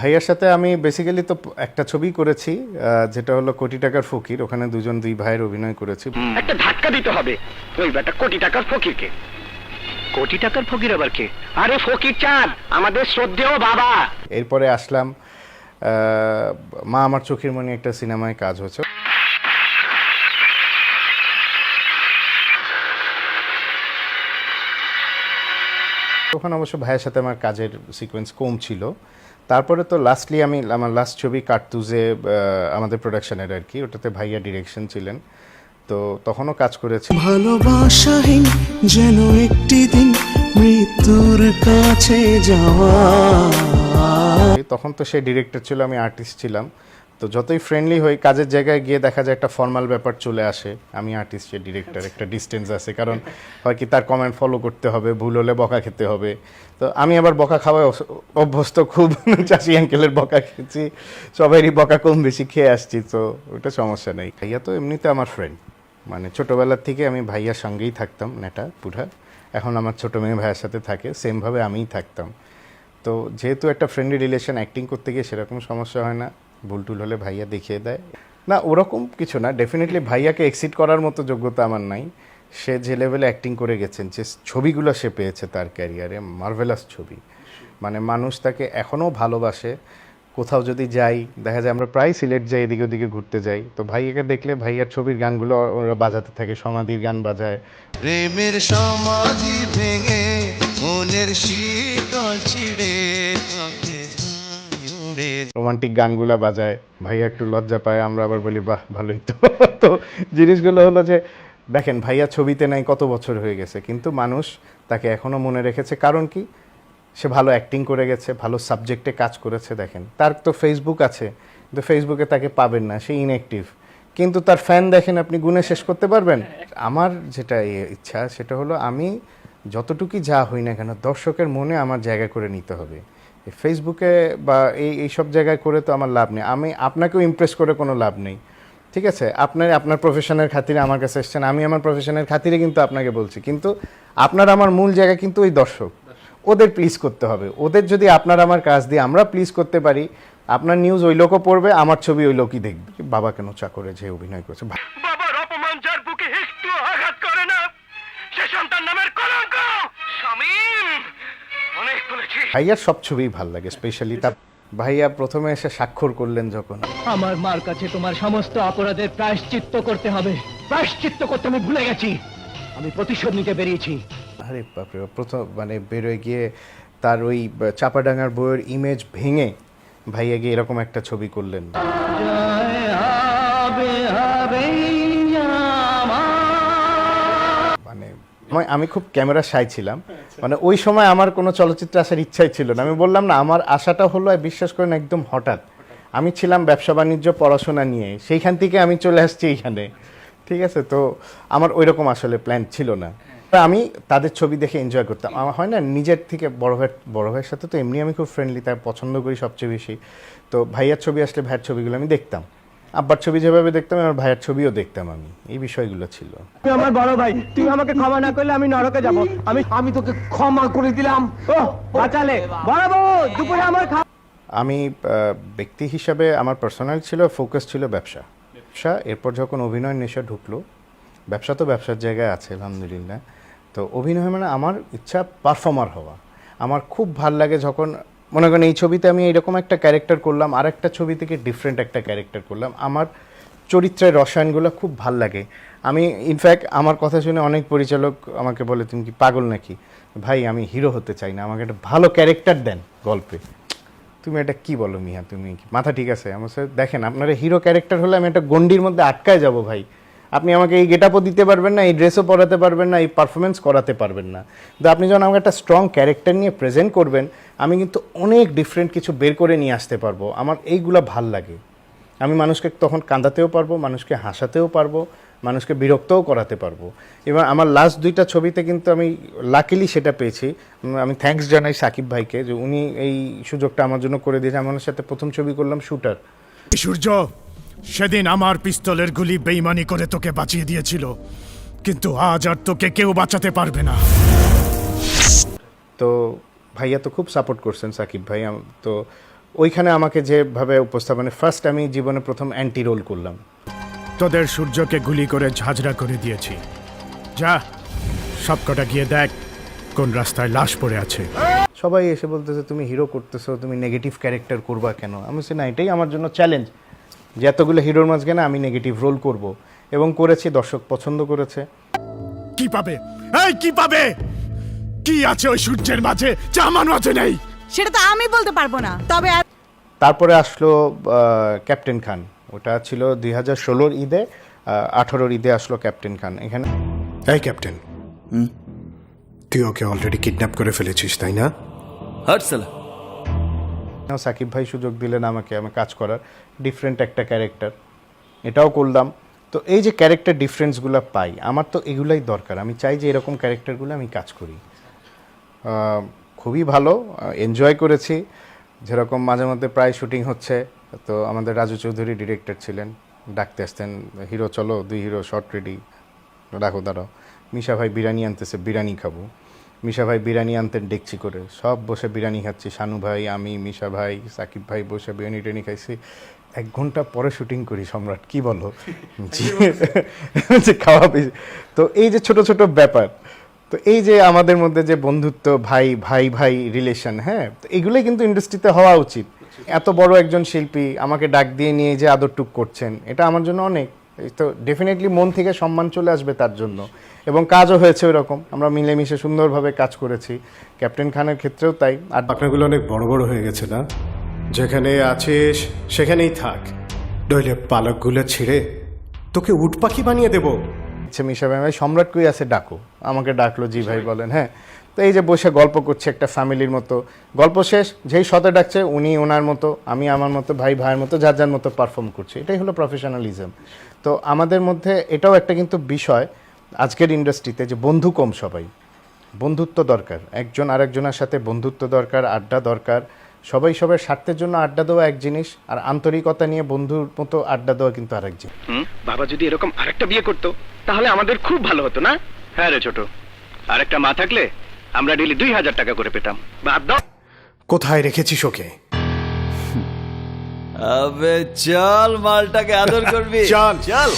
ভাইয়ার সাথে আমি বেসিক্যালি তো একটা ছবি করেছি যেটা হলো কোটি টাকার ফকির। ওখানে দুজন দুই ভাইয়ের অভিনয় করেছি। একটা ধাক্কা দিতে হবে। ওই বেটা কোটি টাকার ফকিরকে। কোটি টাকার ফকির আবার কে? আরে ফকির চাঁদ আমাদের শ্রদ্ধেয় বাবা। এরপরে আসলাম মা আমার চোখের মনে একটা সিনেমায় কাজ হচ্ছে। তখন অবশ্য ভাইয়ের সাথে আমার কাজের সিকোয়েন্স কম ছিল। তারপরে তো লাস্টলি আমি আমার লাস্ট ছবি কার্তুজে আমাদের প্রোডাকশনের আর কি ওটাতে ভাইয়া ডিরেকশন ছিলেন। তো তখনও কাজ করেছি। ভালোবাসাহীন যেন একটি দিন মৃত্যুর কাছে যাওয়া। তখন তো সে ডিরেক্টর ছিল আমি আর্টিস্ট ছিলাম। তো যতই ফ্রেন্ডলি হই, কাজের জায়গায় গিয়ে দেখা যায় একটা ফর্মাল ব্যাপার চলে আসে। আমি আর্টিস্ট ডিরেক্টর একটা ডিস্টেন্স আছে। কারণ হয় কি, তার কমেন্ট ফলো করতে হবে, ভুল হলে বকা খেতে হবে। তো আমি আবার বকা খাওয়ায় অভ্যস্ত খুব। চাষি আঙ্কেলের বকা খেয়েছি। সবারই বকা কম বেশি খেয়ে আসছি, তো ওটা সমস্যা নেই। ভাইয়া তো এমনিতে আমার ফ্রেন্ড মানে ছোটোবেলার থেকে আমি ভাইয়ার সঙ্গেই থাকতাম, নেটা পুরা এখন আমার ছোটো মেয়ে ভাইয়ের সাথে থাকে সেমভাবে আমিই থাকতাম। তো যেহেতু একটা ফ্রেন্ডলি রিলেশন অ্যাক্টিং করতে গিয়ে সেরকম সমস্যা হয় না। ভুল টুল হলে ভাইয়া দেখিয়ে দেয়। না, ওরকম কিছু না। ডেফিনেটলি ভাইয়াকে এক্সিট করার মতো যোগ্যতা আমার নাই। সে যে লেভেলে অ্যাক্টিং করে গেছেন, যে ছবিগুলো সে পেয়েছে তার ক্যারিয়ারে মার্ভেলাস ছবি। মানে মানুষ তাকে এখনও ভালোবাসে। কোথাও যদি যাই, দেখা যায় আমরা প্রায় সিলেট যাই, এদিকে ওদিকে ঘুরতে যাই। তো ভাইয়াকে দেখলে ভাইয়ার ছবির গানগুলো ওরা বাজাতে থাকে, সমাধির গান বাজায়। প্রেমের সমাধি ভেঙে মনের শীতল ছিড়ে রোমান্টিক গানগুলো বাজায়। ভাইয়া একটু লজ্জা পায়, আমরা আবার বলি, বাহ, ভালোই তো। তো জিনিসগুলো হলো যে, দেখেন, ভাইয়া ছবিতে নাই, কত বছর হয়ে গেছে, কিন্তু মানুষ তাকে এখনও মনে রেখেছে। কারণ কি? সে ভালো অ্যাক্টিং করে গেছে, ভালো সাবজেক্টে কাজ করেছে, দেখেন। তার তো ফেসবুক আছে, কিন্তু ফেসবুকে তাকে পাবেন না, সে ইনঅ্যাক্টিভ কিন্তু তার ফ্যান দেখেন, আপনি গুণে শেষ করতে পারবেন। আমার যেটা ইচ্ছা, সেটা হলো আমি যতটুকুই যা হই না কেন, দর্শকের মনে আমার জায়গা করে নিতে হবে। ফেসবুকে বা এই এইসব জায়গায় করে তো আমার লাভ নেই। আমি আপনাকেও ইমপ্রেস করে কোনো লাভ নেই। ঠিক আছে? আপনার আপনার প্রফেশনের খাতিরে আমার কাছে এসছেন। আমি আমার প্রফেশনের খাতিরে কিন্তু আপনাকে বলছি। কিন্তু আপনার আমার মূল জায়গা কিন্তু ওই দর্শক। ওদের প্লিজ করতে হবে। ওদের যদি আপনার আমার কাজ দিয়ে আমরা প্লিজ করতে পারি, আপনার নিউজ ওই লোকও পড়বে, আমার ছবি ওই লোকই দেখবে। বাবা কেন চাকরে যে অভিনয় করছে? ভাইয়ার সব ছবিই ভালো লাগে স্পেশালি তার ভাইয়া প্রথমে এসে স্বাক্ষর করলেন যখন। আমার মার কাছে তোমার সমস্ত অপরাধের প্রায়শ্চিত্ত করতে হবে। প্রায়শ্চিত্ত করতে আমি ভুলে গেছি। আমি প্রতিশোধ নিতে বেরিয়েছি। আরে বাপরে বাপ, প্রথম মানে বেরোয় গিয়ে তার ওই চাপাডাঙ্গার বইয়ের ইমেজ ভেঙে ভাইয়া গিয়ে এরকম একটা ছবি করলেন। মানে আমি- আমি খুব ক্যামেরা সাই ছিলাম। মানে ওই সময় আমার কোনো চলচ্চিত্রে আসার ইচ্ছাই ছিল না। আমি বললাম, না, আমার আশাটা হলো বিশ্বাস করেন একদম হঠাৎ। আমি ছিলাম ব্যবসা বাণিজ্য, পড়াশোনা নিয়ে। সেইখান থেকে আমি চলে আসছি এইখানে। ঠিক আছে? তো আমার ওই রকম আসলে প্ল্যান ছিল না। আমি তাদের ছবি দেখে এনজয় করতাম। আমার হয় না, নিজের থেকে বড় ভাই, বড় ভাইয়ের সাথে তো এমনি আমি খুব ফ্রেন্ডলি তাই পছন্দ করি সবচেয়ে বেশি। তো ভাইয়ার ছবি আসলে ভাইয়ের ছবিগুলো আমি দেখতাম। আব্বার ছবি যেভাবে দেখতাম আমার ভাইয়ের ছবিও দেখতাম আমি। এই বিষয়গুলো ছিল। তুই আমার বড় ভাই তুই আমাকে ক্ষমা না করলে আমি নরকে যাব। আমি আমি তোকে ক্ষমা করে দিলাম। ও বাঁচালে। বড় বাবু দুপুরে আমার আমি ব্যক্তি হিসাবে আমার পার্সোনাল ছিল ফোকাস ছিল ব্যবসা। ব্যবসা এরপর যখন অভিনয় নেশা ঢুকলো ব্যবসা তো ব্যবসার জায়গায় আছে আলহামদুলিল্লাহ। তো অভিনয় মানে আমার ইচ্ছা পারফর্মার হওয়া। আমার খুব ভালো লাগে যখন মনে করেন এই ছবিতে আমি এরকম একটা ক্যারেক্টার করলাম আর একটা ছবি থেকে ডিফারেন্ট একটা ক্যারেক্টার করলাম। আমার চরিত্রের রসায়নগুলো খুব ভালো লাগে। আমি ইনফ্যাক্ট আমার কথা শুনে অনেক পরিচালক আমাকে বলে, তুমি কি পাগল নাকি? ভাই, আমি হিরো হতে চাই না, আমাকে একটা ভালো ক্যারেক্টার দেন গল্পে। তুমি এটা কি বলো মিয়া? তুমি মাথা ঠিক আছে। আমার দেখেন, আপনার হিরো ক্যারেক্টার হলে আমি একটা গন্ডির মধ্যে আটকায় যাব ভাই। আপনি আমাকে এই গেট আপও দিতে পারবেন না, এই ড্রেসও পরাতে পারবেন না, এই পারফরমেন্স করাতে পারবেন না। তো আপনি যখন আমাকে একটা স্ট্রং ক্যারেক্টার নিয়ে প্রেজেন্ট করবেন, আমি কিন্তু অনেক ডিফারেন্ট কিছু বের করে নিয়ে আসতে পারব। আমার এইগুলা ভালো লাগে। আমি মানুষকে তখন কাঁদাতেও পারব, মানুষকে হাসাতেও পারব, মানুষকে বিরক্তও করাতে পারব। এবার আমার লাস্ট দুইটা ছবিতে কিন্তু আমি লাকিলি সেটা পেয়েছি। আমি থ্যাঙ্কস জানাই সাকিব ভাইকে যে উনি এই সুযোগটা আমার জন্য করে দিয়েছে। আমার সাথে প্রথম ছবি করলাম শুটার সূর্য! সেদিন আমার পিস্তলের গুলি বেইমানি করে তোকে বাঁচিয়ে দিয়েছিল। কিন্তু আজ আর তোকে কেউ বাঁচাতে পারবে না। তো ভাইয়া তো খুব সাপোর্ট করছেন সাকিব ভাই। তো ওইখানে আমাকে যেভাবে উপস্থাপনে ফার্স্ট আমি জীবনে প্রথম অ্যান্টি রোল করলাম। তোদের সূর্যকে গুলি করে ঝাঁঝরা করে দিয়েছি। যা সবকটা গিয়ে দেখ কোন রাস্তায় লাশ পড়ে আছে। সবাই এসে বলতেছে তুমি হিরো করতেছো তুমি নেগেটিভ ক্যারেক্টার করবা কেন? আমি বলছি না এটাই আমার জন্য চ্যালেঞ্জ যে এতগুলো হিরোর মাঝখানে আমি নেগেটিভ রোল করব এবং করেছি দর্শক পছন্দ করেছে। কি পাবে? এই কি পাবে? কি আছে ওই সূর্যের মাঝে? যা আমার মাঝে নেই। সেটা তো আমি বলতে পারব না। তবে তারপরে আসলো ক্যাপ্টেন খান। ওটা ছিল দুই হাজার ষোলোর ঈদে আঠারোর ঈদে আসলো ক্যাপ্টেন খান। এখানে এই ক্যাপ্টেন তুই ওকে অলরেডি কিডন্যাপ করে ফেলেছিস তাই না? হাট সালা। সাকিব ভাই সুযোগ দিলেন আমাকে, আমি কাজ করার। ডিফারেন্ট একটা ক্যারেক্টার এটাও করলাম। তো এই যে ক্যারেক্টার ডিফারেন্সগুলো পাই, আমার তো এগুলাই দরকার। আমি চাই যে এরকম ক্যারেক্টারগুলো আমি কাজ করি। খুবই ভালো এনজয় করেছি। যেরকম মাঝে মধ্যে প্রায় শুটিং হচ্ছে। তো আমাদের রাজু চৌধুরী ডিরেক্টর ছিলেন। ডাকতে আসতেন, হিরো, চলো, দুই হিরো শর্ট রেডি রাখো, দাঁড়াও। মিশা ভাই বিরিয়ানি আনতেছে, বিরিয়ানি খাব। মিশা ভাই বিরিয়ানি আনতেন ডেকচি করে। সব বসে বিরিয়ানি খাচ্ছি। শানু ভাই আমি মিশা ভাই সাকিব ভাই বসে বিরিয়ানি টিরিয়ানি খাইছি। এক ঘণ্টা পরে শুটিং করি সম্রাট কি বলো? যে খাওয়া তো এই যে ছোট ছোট ব্যাপার তো এই যে আমাদের মধ্যে যে বন্ধুত্ব ভাই ভাই ভাই রিলেশন হ্যাঁ? তো এগুলোই কিন্তু ইন্ডাস্ট্রিতে হওয়া উচিত। এত বড় একজন শিল্পী আমাকে ডাক দিয়ে নিয়ে যে আদরটুক করছেন এটা আমার জন্য অনেক। তো ডেফিনেটলি মন থেকে সম্মান চলে আসবে তার জন্য। এবং কাজও হয়েছে ওরকম আমরা মিলেমিশে সুন্দরভাবে কাজ করেছি। ক্যাপ্টেন খানের ক্ষেত্রেও তাই। আর পাখনাগুলো অনেক বড় বড় হয়ে গেছে না? যেখানে আছিস সেখানেই থাক। নইলে পালকগুলো ছিঁড়ে তোকে উট পাখি বানিয়ে দেবো। ইচ্ছে মিশা ভাই ভাই সম্রাট কই আছে ডাকো। আমাকে ডাকলো জি ভাই। বলেন হ্যাঁ। তো এই যে বসে গল্প করছে একটা ফ্যামিলির মতো, গল্প শেষ, যেই শতে ডাকছে উনি ওনার মতো, আমি আমার মতো, ভাই ভাইয়ের মতো, যার যার মতো পারফর্ম করছি। এটাই হলো প্রফেশনালিজম তো আমাদের মধ্যে এটাও একটা কিন্তু বিষয় আজকের ইন্ডাস্ট্রিতে যে বন্ধু কম সবাই। বন্ধুত্ব দরকার। একজন আরেকজনের সাথে বন্ধুত্ব দরকার, আড্ডা দরকার। সবাই সবার স্বার্থের জন্য আড্ডা দেওয়া এক জিনিস, আর আন্তরিকতা নিয়ে বন্ধুর মতো আড্ডা দেওয়া কিন্তু আরেক জিনিস। বাবা যদি এরকম আরেকটা বিয়ে করতো, তাহলে আমাদের খুব ভালো হতো, না? হ্যাঁ রে ছোট। আরেকটা মা থাকলে আমরা ডেলি দুই হাজার টাকা করে পেতাম। বাদ দাও। কোথায় রেখেছিস ওকে? আবে চল মালটাকে আদর করবি। চল। চল।